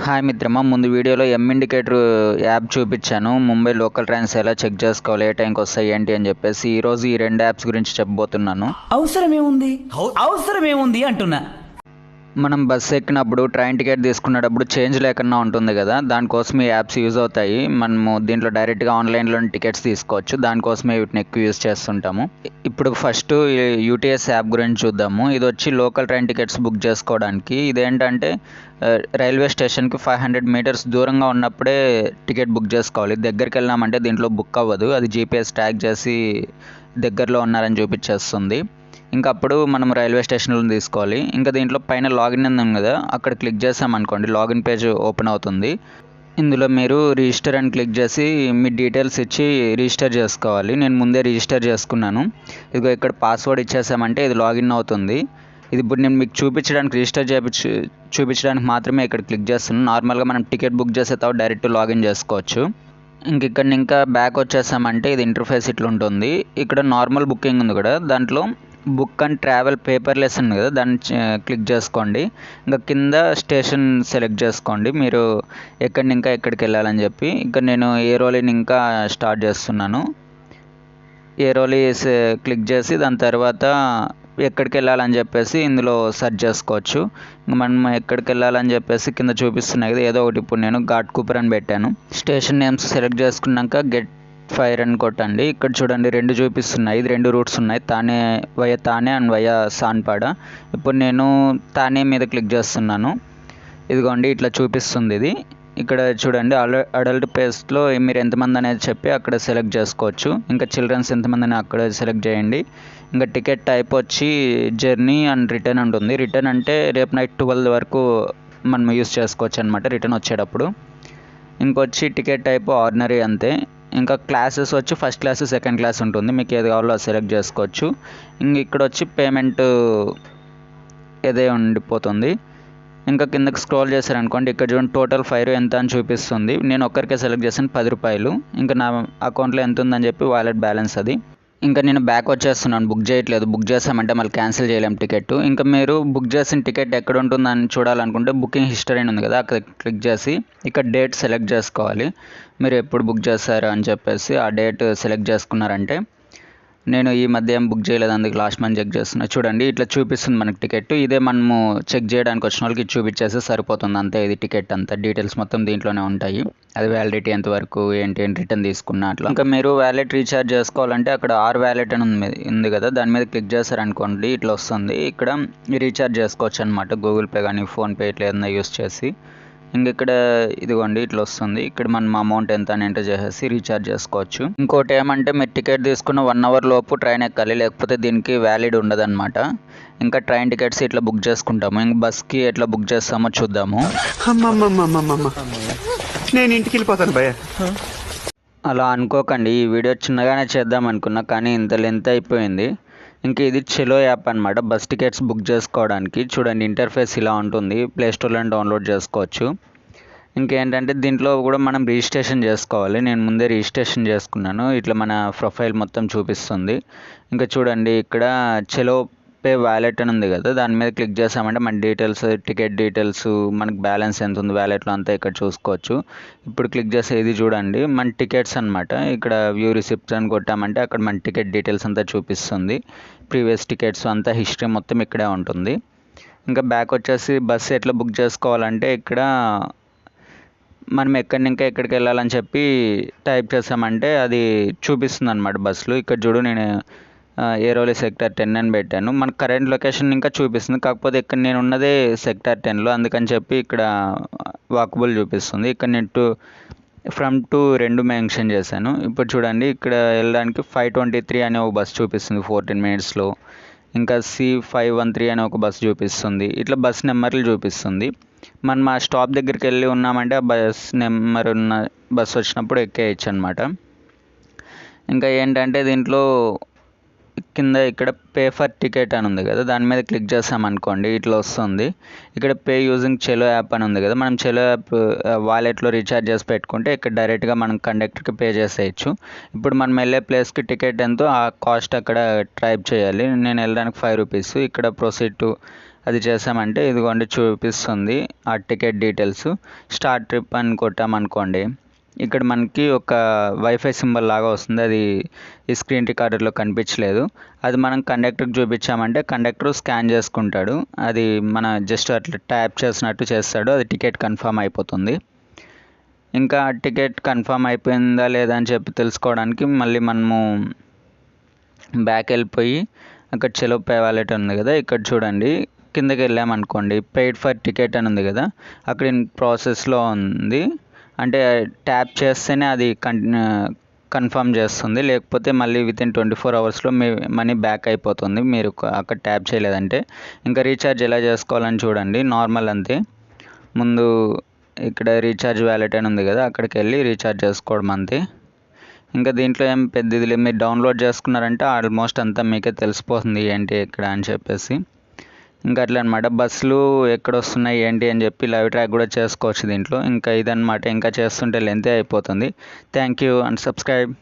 Hi మిత్రమా ముందు వీడియోలో ఎమ్ ఇండికేటర్ యాప్ చూపించాను. ముంబై లోకల్ ట్రైన్స్ ఎలా చెక్ చేసుకోవాలి ఏ టైంకి వస్తాయి ఏంటి అని చెప్పేసి ఈరోజు ఈ రెండు యాప్స్ గురించి చెప్పబోతున్నాను. అవసరమేముంది? అవసరమేముంది అంటున్నా. మనం బస్సు ఎక్కినప్పుడు ట్రైన్ టికెట్ తీసుకునేటప్పుడు చేంజ్ లేకుండా ఉంటుంది కదా? దానికోసం ఈ యాప్స్ యూజ్ అవుతాయి. మనము దీంట్లో డైరెక్ట్గా ఆన్లైన్లో టికెట్స్ తీసుకోవచ్చు. దానికోసమే వీటిని ఎక్కువ యూజ్ చేస్తుంటాము. ఇప్పుడు ఫస్ట్ యూటీఎస్ యాప్ గురించి చూద్దాము. ఇది వచ్చి లోకల్ ట్రైన్ టికెట్స్ బుక్ చేసుకోవడానికి. ఇదేంటంటే రైల్వే స్టేషన్కి ఫైవ్ హండ్రెడ్ మీటర్స్ దూరంగా ఉన్నప్పుడే టికెట్ బుక్ చేసుకోవాలి. దగ్గరికి వెళ్ళామంటే దీంట్లో బుక్ అవ్వదు. అది జీపీఎస్ ట్యాగ్ చేసి దగ్గరలో ఉన్నారని చూపించేస్తుంది. ఇంకా అప్పుడు మనం రైల్వే స్టేషన్లో తీసుకోవాలి. ఇంకా దీంట్లో పైన లాగిన్ ఉంది కదా అక్కడ క్లిక్ చేసామనుకోండి లాగిన్ పేజ్ ఓపెన్ అవుతుంది. ఇందులో మీరు రిజిస్టర్ అని క్లిక్ చేసి మీ డీటెయిల్స్ ఇచ్చి రిజిస్టర్ చేసుకోవాలి. నేను ముందే రిజిస్టర్ చేసుకున్నాను. ఇదిగో ఇక్కడ పాస్వర్డ్ ఇచ్చేసామంటే ఇది లాగిన్ అవుతుంది. ఇది ఇప్పుడు నేను మీకు చూపించడానికి రిజిస్టర్ చేయించు చూపించడానికి మాత్రమే ఇక్కడ క్లిక్ చేస్తున్నాను. నార్మల్గా మనం టికెట్ బుక్ చేసే తర్వాత డైరెక్ట్ లాగిన్ చేసుకోవచ్చు. ఇంక ఇక్కడ ఇంకా బ్యాక్ వచ్చేసామంటే ఇది ఇంటర్ఫేస్ ఇట్లా ఉంటుంది ఇక్కడ నార్మల్ బుకింగ్ ఉంది కదా దాంట్లో బుక్ అండ్ ట్రావెల్ పేపర్లెస్ ఉంది కదా దాన్ని క్లిక్ చేసుకోండి. ఇంకా కింద స్టేషన్ సెలెక్ట్ చేసుకోండి. మీరు ఎక్కడి ఇంకా ఎక్కడికి వెళ్ళాలని చెప్పి. ఇక్కడ నేను ఏరోలిని ఇంకా స్టార్ట్ చేస్తున్నాను. ఏరోలి క్లిక్ చేసి దాని తర్వాత ఎక్కడికి వెళ్ళాలని చెప్పేసి ఇందులో సెర్చ్ చేసుకోవచ్చు. మనం ఎక్కడికి వెళ్ళాలని చెప్పేసి కింద చూపిస్తున్నాయి కదా ఏదో ఒకటి. ఇప్పుడు నేను ఘాట్ కూపర్ అని పెట్టాను. స్టేషన్ నేమ్స్ సెలెక్ట్ చేసుకున్నాక గెట్ ఫైర్ అండ్ కొట్టండి ఇక్కడ చూడండి రెండు చూపిస్తున్నాయి. ఇది రెండు రూట్స్ ఉన్నాయి. తానే వయ తానే అండ్ వయ సాన్పాడ. ఇప్పుడు నేను తానే మీద క్లిక్ చేస్తున్నాను. ఇదిగోండి ఇట్లా చూపిస్తుంది ఇది. ఇక్కడ చూడండి అడల్ట్ పేస్ట్లో మీరు ఎంతమంది అనేది చెప్పి అక్కడ సెలెక్ట్ చేసుకోవచ్చు. ఇంకా చిల్డ్రన్స్ ఎంతమంది అని అక్కడ సెలెక్ట్ చేయండి. ఇంకా టికెట్ టైప్ వచ్చి జర్నీ అండ్ రిటర్న్ ఉంటుంది రిటర్న్ అంటే రేపు నైట్ ట్వెల్వ్ వరకు మనం యూస్ చేసుకోవచ్చు అనమాట రిటర్న్ వచ్చేటప్పుడు. ఇంకొచ్చి టికెట్ టైప్ ఆర్డినరీ అంతే. ఇంకా క్లాసెస్ వచ్చి ఫస్ట్ క్లాస్ సెకండ్ క్లాస్ ఉంటుంది. మీకు ఏది కావాలో అది సెలెక్ట్ చేసుకోవచ్చు. ఇంక ఇక్కడ వచ్చి పేమెంట్ ఇదే ఉండిపోతుంది. ఇంకా కిందకి స్క్రోల్ చేశారనుకోండి ఇక్కడ చూడండి టోటల్ ఫైర్ ఎంత అని చూపిస్తుంది. నేను ఒక్కరికే సెలెక్ట్ చేశాను పది రూపాయలు. ఇంకా నా అకౌంట్లో ఎంత ఉందని చెప్పి వాలెట్ బ్యాలెన్స్ అది. ఇంకా నేను బ్యాక్ వచ్చేస్తున్నాను. బుక్ చేయట్లేదు. బుక్ చేసామంటే మళ్ళీ క్యాన్సిల్ చేయలేం టికెట్ ఇంకా మీరు బుక్ చేసిన టికెట్ ఎక్కడ ఉంటుందని చూడాలనుకుంటే బుకింగ్ హిస్టరీ అని ఉంది కదా అక్కడ క్లిక్ చేసి ఇక్కడ డేట్ సెలెక్ట్ చేసుకోవాలి. మీరు ఎప్పుడు బుక్ చేశారు అని చెప్పేసి ఆ డేట్ సెలెక్ట్ చేసుకున్నారంటే నేను ఈ మధ్య ఏం బుక్ చేయలేదు అందుకు లాస్ట్ మంత్ చెక్ చేస్తున్నా. చూడండి ఇట్లా చూపిస్తుంది మనకి టికెట్ ఇదే మనము చెక్ చేయడానికి వచ్చిన వాళ్ళకి చూపించేస్తే సరిపోతుంది. అంతే ఇది టికెట్ అంతా. డీటెయిల్స్ మొత్తం దీంట్లోనే ఉంటాయి. అది వ్యాలిడిటీ ఎంతవరకు ఏంటి రిటర్న్ తీసుకున్నా అట్లా. ఇంకా మీరు వ్యాలెట్ రీఛార్జ్ చేసుకోవాలంటే అక్కడ ఆర్ వ్యాలెట్ అని ఉంది ఉంది కదా. దాని మీద క్లిక్ చేశారనుకోండి ఇట్లా వస్తుంది. ఇక్కడ రీఛార్జ్ చేసుకోవచ్చు అనమాట గూగుల్ పే కానీ ఫోన్పే ఇట్లా ఏదైనా యూస్ చేసి. ఇంక ఇక్కడ ఇదిగోండి ఇట్లా వస్తుంది ఇక్కడ మనం అమౌంట్ ఎంత అని ఎంటర్ చేసేసి రీఛార్జ్ చేసుకోవచ్చు. ఇంకోటి ఏమంటే మీరు టికెట్ తీసుకున్న వన్ అవర్ లోపు ట్రైన్ ఎక్కాలి. లేకపోతే దీనికి వ్యాలిడ్ ఉండదన్నమాట. ఇంకా ట్రైన్ టికెట్స్ ఇట్లా బుక్ చేసుకుంటాము. ఇంక బస్కి ఎట్లా బుక్ చేస్తామో చూద్దాము. నేను ఇంటికి వెళ్ళిపోతాను భయ్య. అలా అనుకోకండి. ఈ వీడియో చిన్నగానే చేద్దాం అనుకున్నా కానీ ఇంత లెంత్ అయిపోయింది. ఇంకా ఇది చెలో యాప్ అనమాట బస్ టికెట్స్ బుక్ చేసుకోవడానికి చూడండి ఇంటర్ఫేస్ ఇలా ఉంటుంది. ప్లేస్టోర్లో డౌన్లోడ్ చేసుకోవచ్చు. ఇంకేంటంటే దీంట్లో కూడా మనం రిజిస్ట్రేషన్ చేసుకోవాలి. నేను ముందే రిజిస్ట్రేషన్ చేసుకున్నాను. ఇట్లా మన ప్రొఫైల్ మొత్తం చూపిస్తుంది. ఇంకా చూడండి ఇక్కడ చెలో పే వ్యాలెట్ అని ఉంది కదా దాని మీద క్లిక్ చేసామంటే మన డీటెయిల్స్ టికెట్ డీటెయిల్స్ మనకి బ్యాలెన్స్ ఎంత ఉంది వ్యాలెట్లో అంతా ఇక్కడ చూసుకోవచ్చు. ఇప్పుడు క్లిక్ చేసే ఇది చూడండి మన టికెట్స్ అనమాట ఇక్కడ వ్యూ రిసిప్ట్స్ అని కొట్టామంటే అక్కడ మన టికెట్ డీటెయిల్స్ అంతా చూపిస్తుంది. ప్రీవియస్ టికెట్స్ అంతా హిస్టరీ మొత్తం ఇక్కడే ఉంటుంది. ఇంకా బ్యాక్ వచ్చేసి బస్సు ఎట్లా బుక్ చేసుకోవాలంటే ఇక్కడ మనం ఎక్కడి ఇంకా ఎక్కడికి వెళ్ళాలని చెప్పి టైప్ చేసామంటే అది చూపిస్తుంది అనమాట బస్సులు ఇక్కడ చూడు నేను ఏరోలి సెక్టర్ టెన్ అని పెట్టాను. మన కరెంట్ లొకేషన్ ఇంకా చూపిస్తుంది. కాకపోతే ఇక్కడ నేను ఉన్నదే సెక్టర్ టెన్లో అందుకని చెప్పి ఇక్కడ వాకబుల్ చూపిస్తుంది. ఇక్కడ నేను టూ ఫ్రమ్ టు రెండు మెన్షన్ చేశాను. ఇప్పుడు చూడండి ఇక్కడ వెళ్ళడానికి ఫైవ్ ట్వంటీ త్రీ అనే ఒక బస్ చూపిస్తుంది ఫోర్టీన్ మినిట్స్లో ఇంకా సి ఫైవ్ వన్ త్రీ అనే ఒక బస్ చూపిస్తుంది. ఇట్లా బస్ నెంబర్లు చూపిస్తుంది. మనం ఆ స్టాప్ దగ్గరికి వెళ్ళి ఉన్నామంటే ఆ బస్ నెంబర్ ఉన్న బస్ వచ్చినప్పుడు ఎక్కేయచ్చు అనమాట ఇంకా ఏంటంటే దీంట్లో కింద ఇక్కడ పే ఫర్ టికెట్ అని ఉంది కదా దాని మీద క్లిక్ చేసామనుకోండి ఇట్లా వస్తుంది. ఇక్కడ పే యూజింగ్ చెలో యాప్ అని ఉంది కదా మనం చెలో యాప్ వాలెట్లో రీఛార్జ్ చేసి పెట్టుకుంటే ఇక్కడ డైరెక్ట్గా మనం కండక్టర్కి పే చేసేయచ్చు. ఇప్పుడు మనం వెళ్ళే ప్లేస్కి టికెట్ ఎంతో ఆ కాస్ట్ అక్కడ ట్రైప్ చేయాలి. నేను వెళ్ళడానికి ఫైవ్ రూపీస్ ఇక్కడ ప్రొసీడ్ టు అది చేసామంటే ఇదిగోండి చూపిస్తుంది ఆ టికెట్ డీటెయిల్స్ స్టార్ట్ ట్రిప్ అని కొట్టామనుకోండి ఇక్కడ మనకి ఒక వైఫై సింబల్ లాగా వస్తుంది. అది ఈ స్క్రీన్ రికార్డర్లో కనిపించలేదు. అది మనం కండక్టర్కి చూపించామంటే కండక్టర్ స్కాన్ చేసుకుంటాడు. అది మన జస్ట్ అట్లా ట్యాప్ చేసినట్టు చేస్తాడు. అది టికెట్ కన్ఫర్మ్ అయిపోతుంది. ఇంకా టికెట్ కన్ఫర్మ్ అయిపోయిందా లేదా అని చెప్పి తెలుసుకోవడానికి మళ్ళీ మనము బ్యాక్ వెళ్ళిపోయి అక్కడ చెలో పే వాలెట్ ఉంది కదా ఇక్కడ చూడండి. కిందకి వెళ్ళామనుకోండి పెయిడ్ ఫర్ టికెట్ అని ఉంది కదా అక్కడ ఇన్ ప్రాసెస్లో ఉంది. అంటే ట్యాప్ చేస్తేనే అది కన్ఫర్మ్ చేస్తుంది. లేకపోతే మళ్ళీ విత్ ఇన్ ట్వంటీ ఫోర్ అవర్స్లో మీ మనీ బ్యాక్ అయిపోతుంది. మీరు అక్కడ ట్యాప్ చేయలేదంటే. ఇంకా రీఛార్జ్ ఎలా చేసుకోవాలని చూడండి. నార్మల్ అంతే. ముందు ఇక్కడ రీఛార్జ్ వ్యాలెట్ అని ఉంది కదా అక్కడికి వెళ్ళి రీఛార్జ్ చేసుకోవడం అంతే. ఇంకా దీంట్లో ఏం పెద్దది లేదు మీరు డౌన్లోడ్ చేసుకున్నారంటే ఆల్మోస్ట్ అంతా మీకే తెలిసిపోతుంది ఏంటి ఇక్కడ అని చెప్పేసి. ఇంకా అట్లా అనమాట బస్సులు ఎక్కడ వస్తున్నాయి ఏంటి అని చెప్పి లైవ్ ట్రాక్ కూడా చేసుకోవచ్చు దీంట్లో. ఇంకా ఇదన్నమాట. ఇంకా చేస్తుంటే లెంతే అయిపోతుంది. Thank you and subscribe.